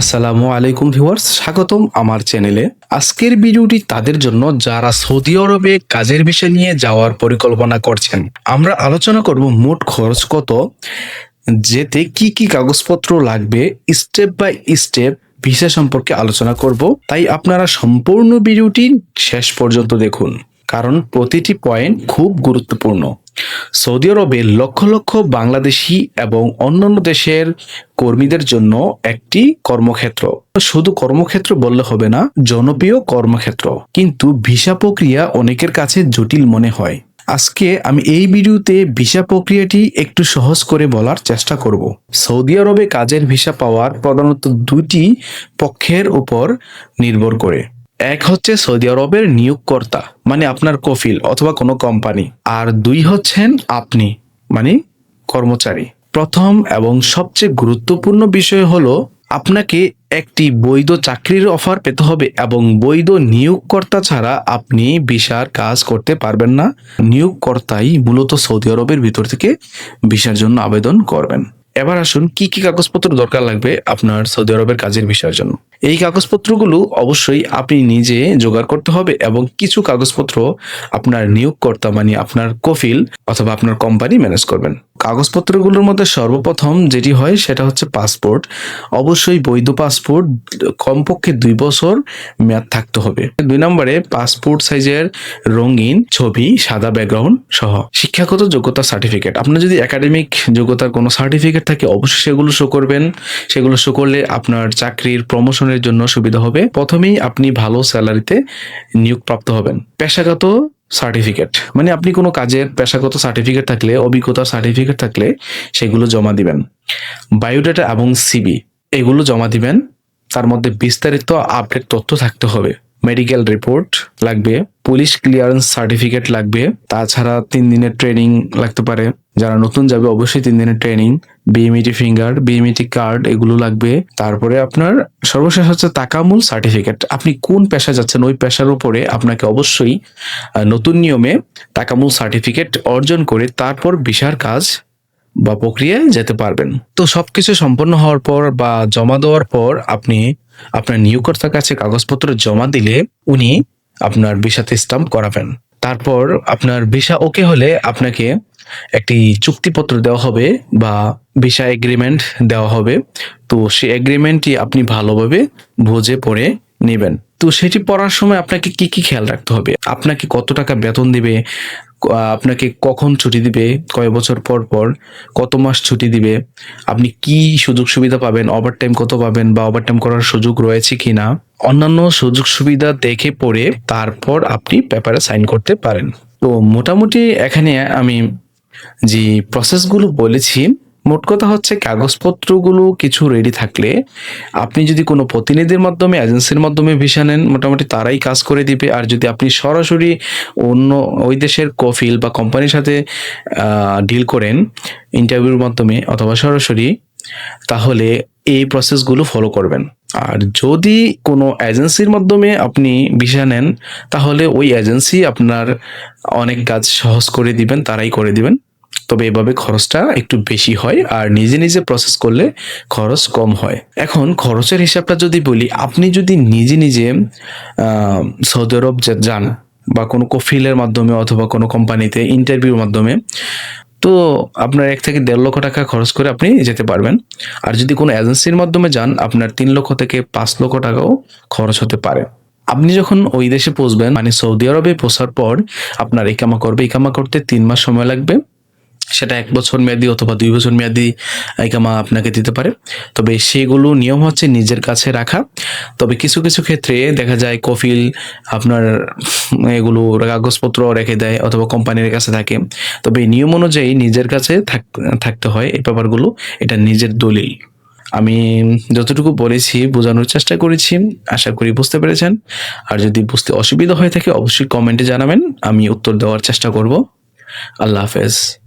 আসসালামু আলাইকুম ভিউয়ার্স, স্বাগতম আমার চ্যানেলে। আজকের ভিডিওটি তাদের জন্য যারা সৌদি আরবে কাজের বিষয় নিয়ে যাওয়ার পরিকল্পনা করছেন, আমরা আলোচনা করব মোট খরচ কত, যেতে কি কি কাগজপত্র লাগবে, স্টেপ বাই স্টেপ ভিসা সম্পর্কে আলোচনা করব। তাই আপনারা সম্পূর্ণ ভিডিওটি শেষ পর্যন্ত দেখুন, কারণ প্রতিটি পয়েন্ট খুব গুরুত্বপূর্ণ। সৌদি আরবে লক্ষ লক্ষ বাংলাদেশি এবং অন্যান্য দেশের কর্মীদের জন্য একটি কর্মক্ষেত্র। শুধু কর্মক্ষেত্র বললে হবে না, জনপ্রিয় কর্মক্ষেত্র। কিন্তু ভিসা প্রক্রিয়া অনেকের কাছে জটিল মনে হয়। আজকে আমি এই ভিডিওতে ভিসা প্রক্রিয়াটি একটু সহজ করে বলার চেষ্টা করব। সৌদি আরবে কাজের ভিসা পাওয়ার প্রধানত দুটি পক্ষের উপর নির্ভর করে। এক হচ্ছে সৌদি আরবের নিয়োগকর্তা মানে আপনার কফিল অথবা কোনো কোম্পানি, আর দুই হচ্ছেন আপনি মানে কর্মচারী। প্রথম এবং সবচেয়ে গুরুত্বপূর্ণ বিষয় হলো, আপনাকে একটি বৈধ চাকরির অফার পেতে হবে এবং বৈধ নিয়োগকর্তা ছাড়া আপনি ভিসার কাজ করতে পারবেন না। নিয়োগকর্তাই মূলত সৌদি আরবের ভিতর থেকে ভিসার জন্য আবেদন করবেন। এবার আসুন কি কি কাগজপত্র দরকার লাগবে আপনার সৌদি আরবের কাজের বিষয়ের জন্য। এই কাগজপত্রগুলো অবশ্যই আপনি নিজে জোগাড় করতে হবে এবং কিছু কাগজপত্র আপনার নিয়োগকর্তা মানে আপনার কফিল অথবা আপনার কোম্পানি ম্যানেজ করবেন। কাগজপত্রগুলোর মধ্যে সর্বপ্রথম যেটি হয় সেটা হচ্ছে পাসপোর্ট। অবশ্যই বৈধ পাসপোর্ট, কমপক্ষে দুই বছর মেয়াদ থাকতে হবে। দুই নম্বরে পাসপোর্ট সাইজের রঙিন ছবি, সাদা ব্যাকগ্রাউন্ড সহ। শিক্ষাগত যোগ্যতা সার্টিফিকেট আপনার যদি একাডেমিক যোগ্যতার কোনো সার্টিফিকেট থাকে, অবশ্যই সেগুলো শো করবেন। সেগুলো শো করলে আপনার চাকরির প্রমোশনের জন্য সুবিধা হবে। প্রথমেই আপনি ভালো স্যালারিতে নিয়োগপ্রাপ্ত হবেন। পেশাগত সার্টিফিকেট মানে আপনি কোনো কাজের পেশাগত সার্টিফিকেট থাকলে, অভিজ্ঞতার সার্টিফিকেট থাকলে সেগুলো জমা দিবেন। বায়োডাটা এবং সিবি এগুলো জমা দিবেন। তার মধ্যে বিস্তারিত আপডেট তথ্য থাকতে হবে। মেডিকেল রিপোর্ট লাগবে পুলিশ ক্লিয়ারেন্স সার্টিফিকেট লাগবে, তাছাড়া তিন দিনের ট্রেনিং লাগতে পারে। যারা নতুন যাবে, অবশ্যই তিন দিনের training BMET finger BMET card এগুলো লাগবে। তারপরে আপনার সর্বশেষ হচ্ছে তাকামূল সার্টিফিকেট আপনি কোন পেশা যাচ্ছেন, ওই পেশার উপরে আপনাকে অবশ্যই নতুন নিয়মে তাকামূল সার্টিফিকেট অর্জন করে তারপর ভিসার কাজ বা প্রক্রিয়ায় যেতে পারবেন। তো সবকিছু সম্পন্ন হওয়ার পর বা জমা দেওয়ার পর আপনি আপনার নিয়োগকর্তার কাছে কাগজপত্র জমা দিলে উনি আপনার ভিসাতে স্টাম্প করাবেন। তারপর আপনার ভিসা ওকে হলে আপনাকে একটি চুক্তিপত্র দেওয়া হবে বা ভিসা এগ্রিমেন্ট দেওয়া হবে। তো সেই এগ্রিমেন্টটি আপনি ভালোভাবে বুঝে পড়ে নেবেন। তো সেটি পড়ার সময় আপনাকে কি কি খেয়াল রাখতে হবে? আপনাকে কত টাকা বেতন দিবে? আপনাকে কখন ছুটি দিবে? কয় বছর পর পর? কত মাস ছুটি দিবে? আপনি কি সুযোগ সুবিধা পাবেন? ওভারটাইম কত পাবেন? বা ওভারটাইম করার সুযোগ রয়েছে কি না অন্যান্য সুযোগ সুবিধা দেখে পড়ে তারপর আপনি পেপারে সাইন করতে পারেন। তো মোটামুটি এখানে আমি যে প্রসেসগুলো বলেছি মোট কথা হচ্ছে কাগজপত্রগুলো কিছু রেডি থাকলে আপনি যদি কোনো প্রতিনিধির মাধ্যমে এজেন্সির মাধ্যমে ভিসা নেন, মোটামুটি তারাই কাজ করে দিবে। আর যদি আপনি সরাসরি অন্য ওই দেশের কফিল বা কোম্পানির সাথে ডিল করেন ইন্টারভিউর মাধ্যমে অথবা সরাসরি, তাহলে এই প্রসেসগুলো ফলো করবেন। আর যদি কোনো এজেন্সির মাধ্যমে আপনি ভিসা নেন, তাহলে ওই এজেন্সি আপনার অনেক কাজ সহজ করে দিবেন, তারাই করে দিবেন। তবে এভাবে খরচটা একটু বেশি হয় আর নিজে নিজে প্রসেস করলে খরচ কম হয়। এখন খরচের হিসাবটা যদি বলি, আপনি যদি নিজে নিজে সৌদি আরব যান বা কোনো কফিলের মাধ্যমে অথবা কোনো কোম্পানিতে ইন্টারভিউর মাধ্যমে, তো আপনার এক থেকে দেড় লক্ষ টাকা খরচ করে আপনি যেতে পারবেন। আর যদি কোনো এজেন্সির মাধ্যমে যান, আপনার তিন লক্ষ থেকে পাঁচ লক্ষ টাকাও খরচ হতে পারে। আপনি যখন ওই দেশে পৌঁছবেন মানে সৌদি আরবে পৌঁছার পর আপনার ইকামা করবে। ইকামা করতে তিন মাস সময় লাগবে। সেটা এক বছর মেয়াদি অথবা দুই বছর মেয়াদি ইকামা আপনাকে দিতে পারে। তবে সেগুলো নিয়ম হচ্ছে নিজের কাছে রাখা। তবে কিছু কিছু ক্ষেত্রে দেখা যায় কফিল আপনার এগুলো কাগজপত্র রেখে দেয় অথবা কোম্পানির কাছে থাকে। তবে নিয়ম অনুযায়ী নিজের কাছে থাক- থাকতে হয় এই ব্যাপারগুলো। এটা নিজের দলিল। আমি যতটুকু বলেছি, বোঝানোর চেষ্টা করেছি। আশা করি বুঝতে পেরেছেন। আর যদি বুঝতে অসুবিধা হয়ে থাকে, অবশ্যই কমেন্টে জানাবেন। আমি উত্তর দেওয়ার চেষ্টা করব। আল্লাহ হাফেজ।